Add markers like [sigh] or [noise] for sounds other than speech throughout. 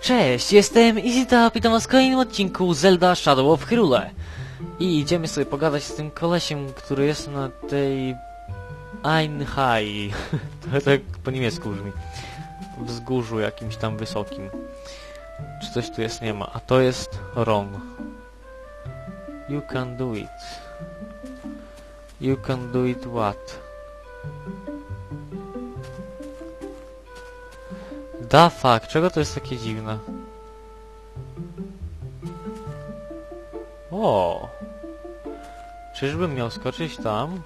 Cześć, jestem EasyTap, witam was w kolejnym odcinku Zelda Shadow of Hyrule. I idziemy sobie pogadać z tym kolesiem, który jest na tej... Einhai. [laughs] to tak po niemiecku brzmi. Wzgórzu jakimś tam wysokim. Czy coś tu jest? Nie ma. A to jest Ron. You can do it. You can do it what? Da fuck, czego to jest takie dziwne? O! Czyżbym miał skoczyć tam?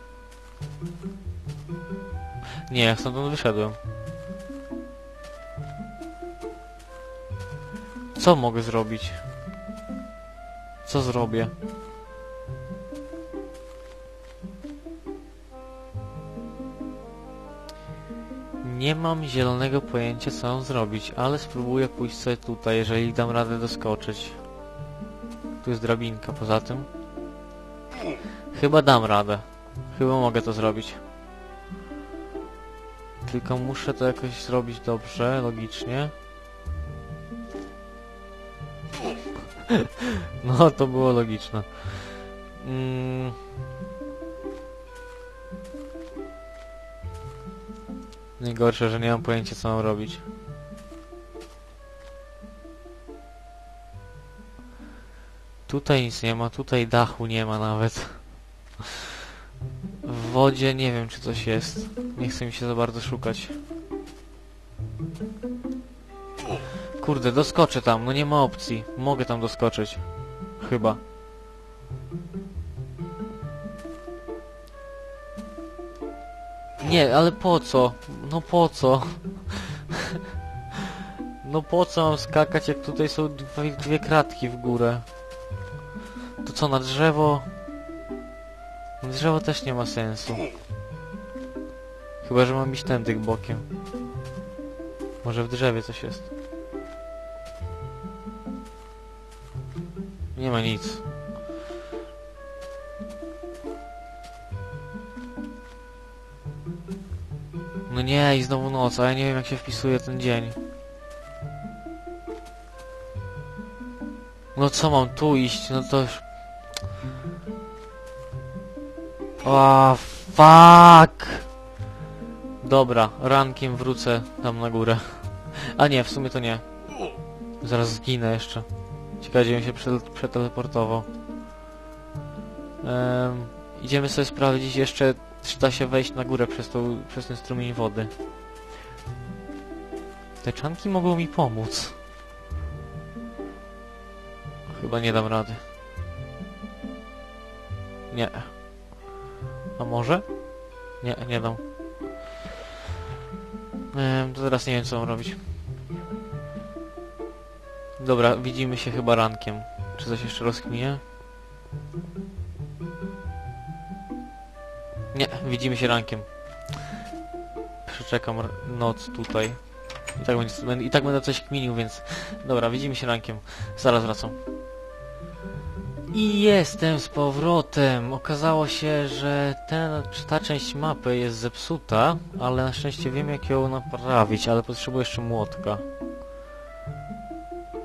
Nie, stamtąd wyszedłem. Co mogę zrobić? Co zrobię? Nie mam zielonego pojęcia co mam zrobić, ale spróbuję pójść sobie tutaj, jeżeli dam radę doskoczyć. Tu jest drabinka poza tym. Chyba dam radę. Chyba mogę to zrobić. Tylko muszę to jakoś zrobić dobrze, logicznie. [laughs] No, to było logiczne. Mm. Najgorsze, że nie mam pojęcia co mam robić. Tutaj nic nie ma, tutaj dachu nie ma nawet. W wodzie nie wiem czy coś jest. Nie chce mi się za bardzo szukać. Kurde, doskoczę tam, no nie ma opcji. Mogę tam doskoczyć. Chyba. Nie, ale po co? No po co? No po co mam skakać, jak tutaj są dwie, dwie kratki w górę? To co, na drzewo? Na drzewo też nie ma sensu. Chyba, że mam iść tędy bokiem. Może w drzewie coś jest. Nie ma nic. No nie, i znowu noc, a ja nie wiem jak się wpisuje ten dzień. No co mam tu iść? No to już... O, fuck! Dobra, rankiem wrócę tam na górę. A nie, w sumie to nie. Zaraz zginę jeszcze. Ciekawe, gdzie się prze przeteleportował. Um, idziemy sobie sprawdzić jeszcze, czy da się wejść na górę przez, przez ten strumień wody. Te czanki mogą mi pomóc. Chyba nie dam rady. Nie. A może? Nie, nie dam. Ehm, to teraz nie wiem co mam robić. Dobra, widzimy się chyba rankiem. Czy coś jeszcze rozkminie? Nie, widzimy się rankiem. Przeczekam noc tutaj. I tak, będzie, I tak będę coś kminił, więc... Dobra, widzimy się rankiem. Zaraz wracam. I jestem z powrotem. Okazało się, że ten, ta część mapy jest zepsuta, ale na szczęście wiem jak ją naprawić, ale potrzebuję jeszcze młotka.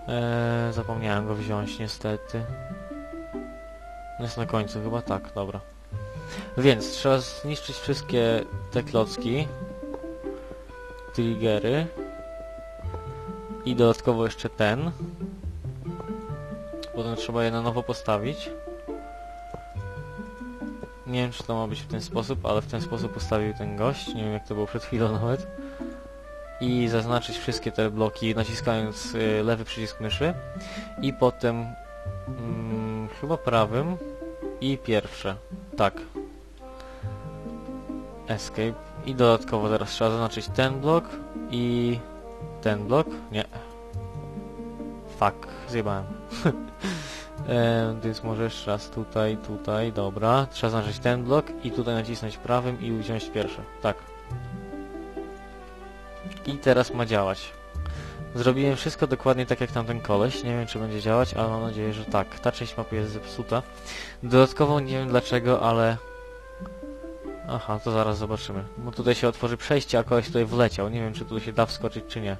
Eee, zapomniałem go wziąć niestety. Jest na końcu, chyba tak, dobra. Więc trzeba zniszczyć wszystkie te klocki. Triggery. I dodatkowo jeszcze ten. Potem trzeba je na nowo postawić. Nie wiem czy to ma być w ten sposób, ale w ten sposób postawił ten gość. Nie wiem jak to było przed chwilą [laughs] nawet. I zaznaczyć wszystkie te bloki naciskając y, lewy przycisk myszy. I potem mm, chyba prawym i pierwsze. Tak. Escape. I dodatkowo teraz trzeba zaznaczyć ten blok i ten blok. Nie. Fuck, zjebałem. [laughs] więc może jeszcze raz tutaj, tutaj, dobra. Trzeba zaznaczyć ten blok i tutaj nacisnąć prawym i wziąć pierwsze. Tak. I teraz ma działać. Zrobiłem wszystko dokładnie tak jak tamten koleś. Nie wiem czy będzie działać, ale mam nadzieję, że tak. Ta część mapy jest zepsuta. Dodatkowo nie wiem dlaczego, ale Aha, to zaraz zobaczymy. Bo tutaj się otworzy przejście, a koleś tutaj wleciał. Nie wiem, czy tu się da wskoczyć, czy nie.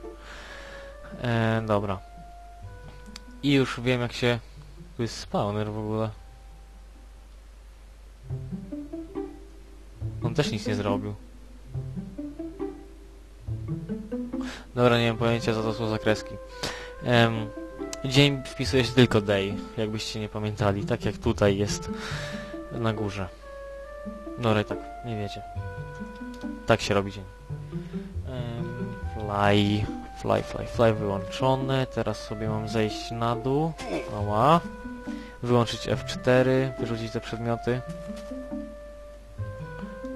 E, dobra. I już wiem, jak się... Tu jest spawner w ogóle. On też nic nie zrobił. Dobra, nie mam pojęcia, co to są za kreski. Dzień wpisuje się tylko day, jakbyście nie pamiętali, tak jak tutaj jest na górze. Dobra, i tak, nie wiecie. Tak się robi dzień. Em, fly, fly, fly, fly wyłączone. Teraz sobie mam zejść na dół. Ała. Wyłączyć F4, wyrzucić te przedmioty.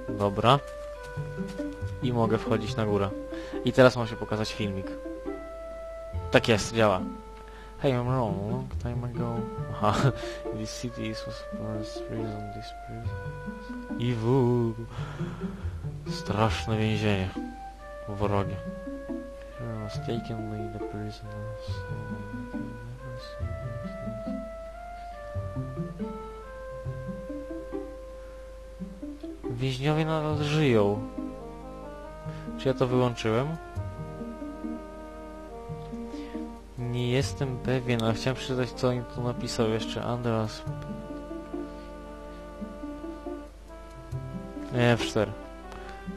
Dobra. I mogę wchodzić na górę. I teraz mam się pokazać filmik. Tak jest, działa. Hey, I'm wrong. Long time ago. [laughs] This city was first prison. This prison. Iwu. Straszne więzienie. Wrogie. Here was taken by the prisoners. Więźniowie nadal żyją. Czy ja to wyłączyłem? Jestem pewien, ale chciałem przeczytać co im tu napisał jeszcze. Andreas. Nie, F4.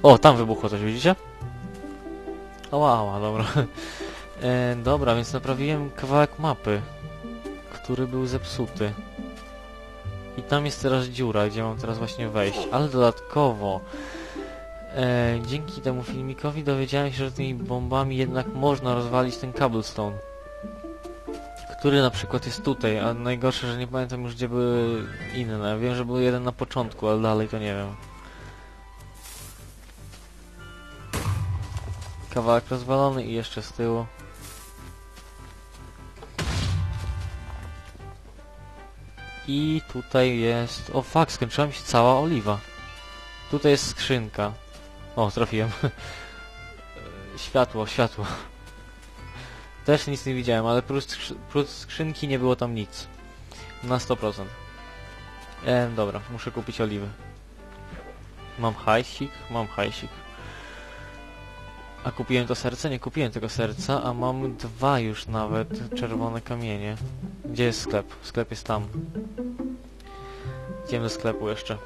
O, tam wybuchło coś, widzicie? Ała, ała, dobra. [laughs] E, dobra, więc naprawiłem kawałek mapy, który był zepsuty. I tam jest teraz dziura, gdzie mam teraz właśnie wejść. Ale dodatkowo, e, dzięki temu filmikowi dowiedziałem się, że tymi bombami jednak można rozwalić ten cobblestone. Który na przykład jest tutaj, a najgorsze, że nie pamiętam już gdzie były inne. Wiem, że był jeden na początku, ale dalej to nie wiem. Kawałek rozwalony i jeszcze z tyłu. I tutaj jest... O fuck, skończyła mi się cała oliwa. Tutaj jest skrzynka. O, trafiłem. [laughs] światło, światło. Też nic nie widziałem, ale prócz, skrzy- prócz skrzynki nie było tam nic. Na 100%. E, dobra, muszę kupić oliwy. Mam hajsik? Mam hajsik. A kupiłem to serce? Nie kupiłem tego serca, a mam dwa już nawet czerwone kamienie. Gdzie jest sklep? Sklep jest tam. Idziemy do sklepu jeszcze.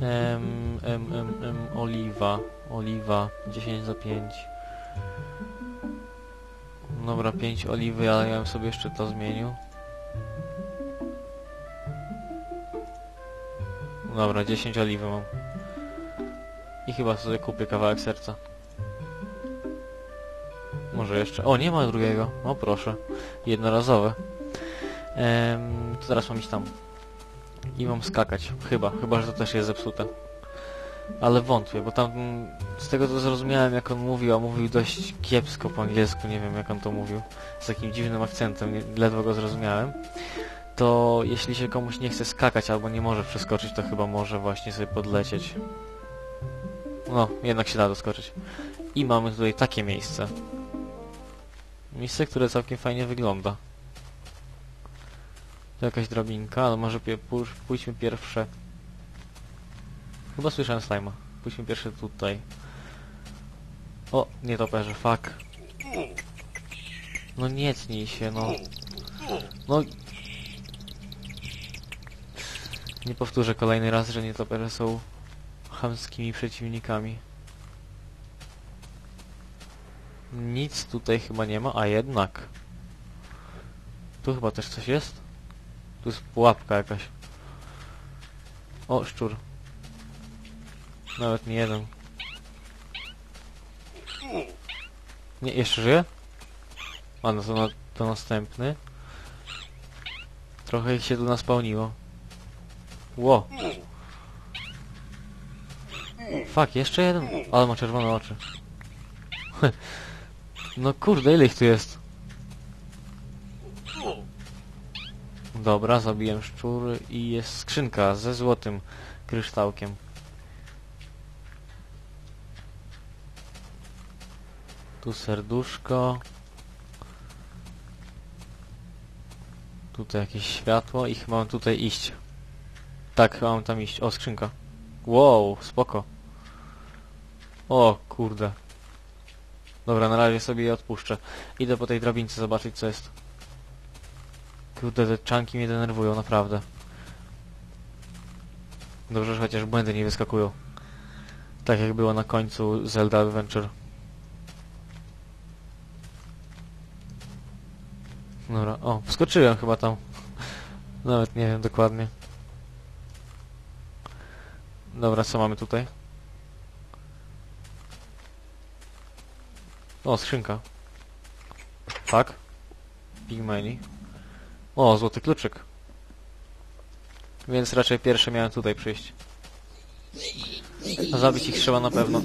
Em, em, em, em, oliwa. Oliwa. 10 za 5. Dobra, 5 oliwy, ale ja bym sobie jeszcze to zmienił. Dobra, 10 oliwy mam. I chyba sobie kupię kawałek serca. Może jeszcze... O, nie ma drugiego. O, proszę. Jednorazowe. Ehm, to teraz mam iść tam. I mam skakać. Chyba. Chyba, że to też jest zepsute. Ale wątpię, bo tam... Z tego co zrozumiałem, jak on mówił, a mówił dość kiepsko po angielsku, nie wiem jak on to mówił. Z takim dziwnym akcentem, ledwo go zrozumiałem. To jeśli się komuś nie chce skakać albo nie może przeskoczyć, to chyba może właśnie sobie podlecieć. No, jednak się da doskoczyć. I mamy tutaj takie miejsce. Miejsce, które całkiem fajnie wygląda. To jakaś drabinka, ale może pójdźmy pierwsze... Chyba słyszałem slajma. Pójdźmy pierwsze tutaj. O, nie toperze, fuck. No nie tnij się, no. No... Nie powtórzę kolejny raz, że nietoperze są chamskimi przeciwnikami. Nic tutaj chyba nie ma, a jednak. Tu chyba też coś jest? Tu jest pułapka jakaś. O, szczur. Nawet nie jeden. Nie, jeszcze żyje? A, no to, na, to następny. Trochę ich się tu naspełniło. Ło. Fuck, jeszcze jeden. Ale ma czerwone oczy. [laughs] no kurde, ile ich tu jest? Dobra, zabiłem szczury i jest skrzynka ze złotym kryształkiem. Tu serduszko. Tutaj jakieś światło i chyba mam tutaj iść. Tak, mam tam iść. O, skrzynka. Wow, spoko. O, kurde. Dobra, na razie sobie je odpuszczę. Idę po tej drabince zobaczyć, co jest. Kurde, te czanki mnie denerwują, naprawdę. Dobrze, że chociaż błędy nie wyskakują. Tak jak było na końcu Zelda Adventure. Dobra, o, wskoczyłem chyba tam. Nawet nie wiem dokładnie. Dobra, co mamy tutaj? O, skrzynka. Tak? Pigmeni. O, złoty kluczyk. Więc raczej pierwsze miałem tutaj przyjść. Zabić ich trzeba na pewno.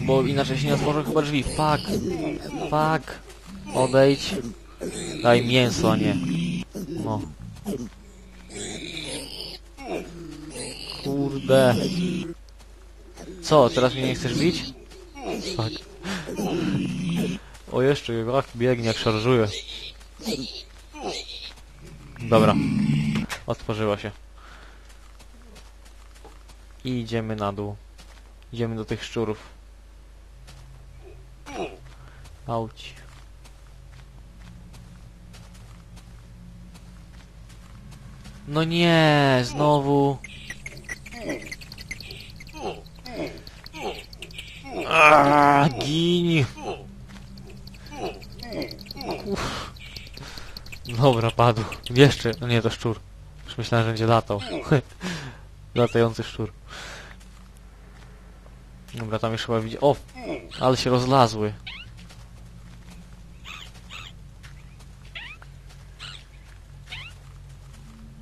Bo inaczej się nie otworzą chyba drzwi. Fuck. Fuck. Odejdź. Daj mięso, a nie. No. Kurde. Co, teraz mnie nie chcesz bić? Fuck. O, jeszcze jak biegnie, jak szarżuje. Dobra. Otworzyła się. I idziemy na dół. Idziemy do tych szczurów. Auć. No nie, znowu. Aaaa. Uff. Dobra, padł. Jeszcze, no nie, to szczur. Już myślałem, że będzie latał. [laughs] Latający szczur. Dobra, tam już chyba widzi... O! Ale się rozlazły.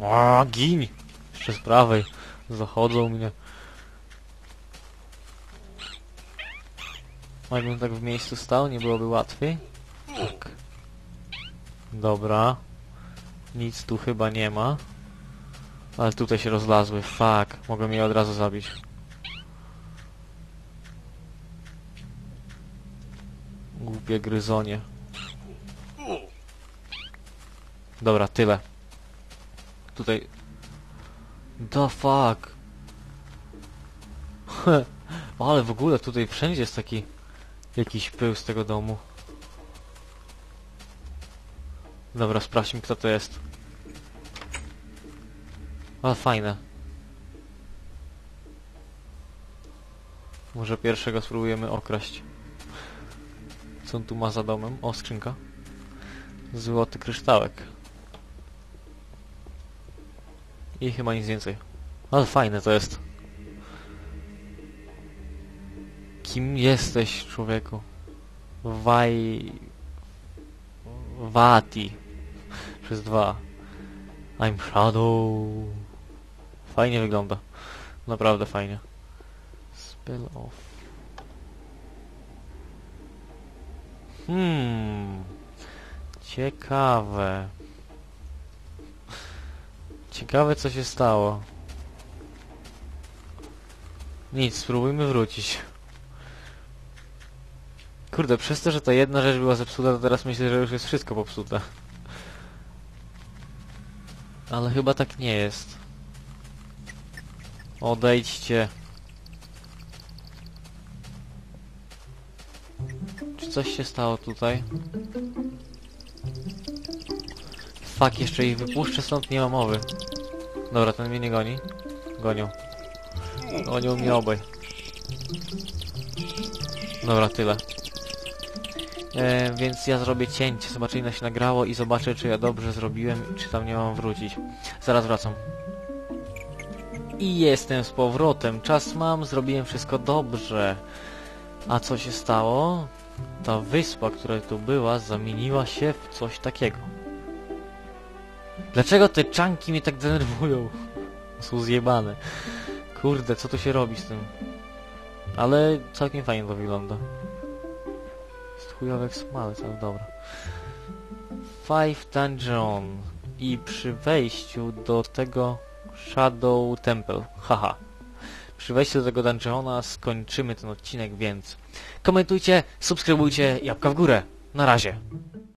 A, gin! Jeszcze z prawej. Zachodzą mnie. A Jakbym tak w miejscu stał, nie byłoby łatwiej? Tak. Dobra. Nic tu chyba nie ma. Ale tutaj się rozlazły. Fuck. Mogę je od razu zabić. Głupie gryzonie. Dobra, tyle. Tutaj... The fuck. [laughs] Ale w ogóle tutaj wszędzie jest taki... Jakiś pył z tego domu. Dobra, sprawdźmy kto to jest. Ale fajne. Może pierwszego spróbujemy okraść. Co on tu ma za domem? O, skrzynka. Złoty kryształek. I chyba nic więcej. Ale fajne to jest. Kim jesteś, człowieku? Waj... Wati. Przez dwa. I'm Shadow. Fajnie wygląda. Naprawdę fajnie. Spell off. Hmm. Ciekawe. Ciekawe co się stało. Nic, spróbujmy wrócić. Kurde, przez to, że ta jedna rzecz była zepsuta, to teraz myślę, że już jest wszystko popsute. Ale chyba tak nie jest. Odejdźcie. Czy coś się stało tutaj? Fuck, jeszcze ich wypuszczę stąd, nie ma mowy. Dobra, ten mnie nie goni. Gonią. Gonią mnie obaj. Dobra, tyle. E, więc ja zrobię cięcie, zobaczę ile się nagrało i zobaczę czy ja dobrze zrobiłem, czy tam nie mam wrócić. Zaraz wracam. I jestem z powrotem. Czas mam, zrobiłem wszystko dobrze. A co się stało? Ta wyspa, która tu była, zamieniła się w coś takiego. Dlaczego te czanki mnie tak denerwują? [laughs] Są zjebane. Kurde, co tu się robi z tym? Ale całkiem fajnie to wygląda. Jest chujowek smalec, ale dobra. Five Dungeon. I przy wejściu do tego Shadow Temple. Haha. Przy wejściu do tego dungeona skończymy ten odcinek, więc komentujcie, subskrybujcie, jabłka w górę. Na razie.